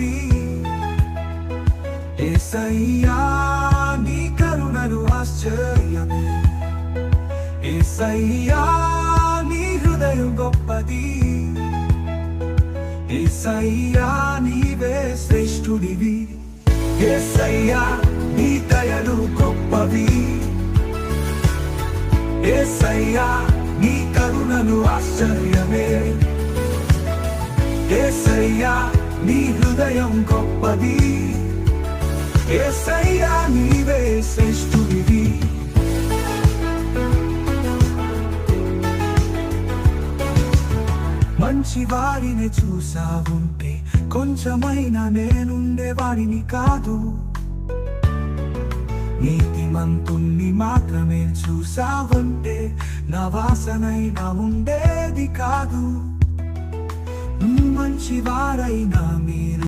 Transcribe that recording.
గొప్పది ఏసయ్యా నీ కరుణను ఆశ్చర్యమే. ఏసయ్యా నీ హృదయం గొప్పది. ఏసయ్యా నీవే శ్రేష్ఠుడివి. ఏసయ్యా నీ దయలు గొప్పవి. ఏసయ్యా నీ కరుణను ఆశ్చర్యమే. ఏసయ్యా నీ హృదయం గొప్పది. ఏసయ్యా నీవే శ్రేష్ఠుడివి. మంచి వారిని చూసావుంటే కొంచెమైనా నేనుండేవాడిని కాదు. నీతిమంతుణ్ణి మాత్రమే చూసావంటే నా వాసనైనా ఉండేది కాదు. మంచి మీరు.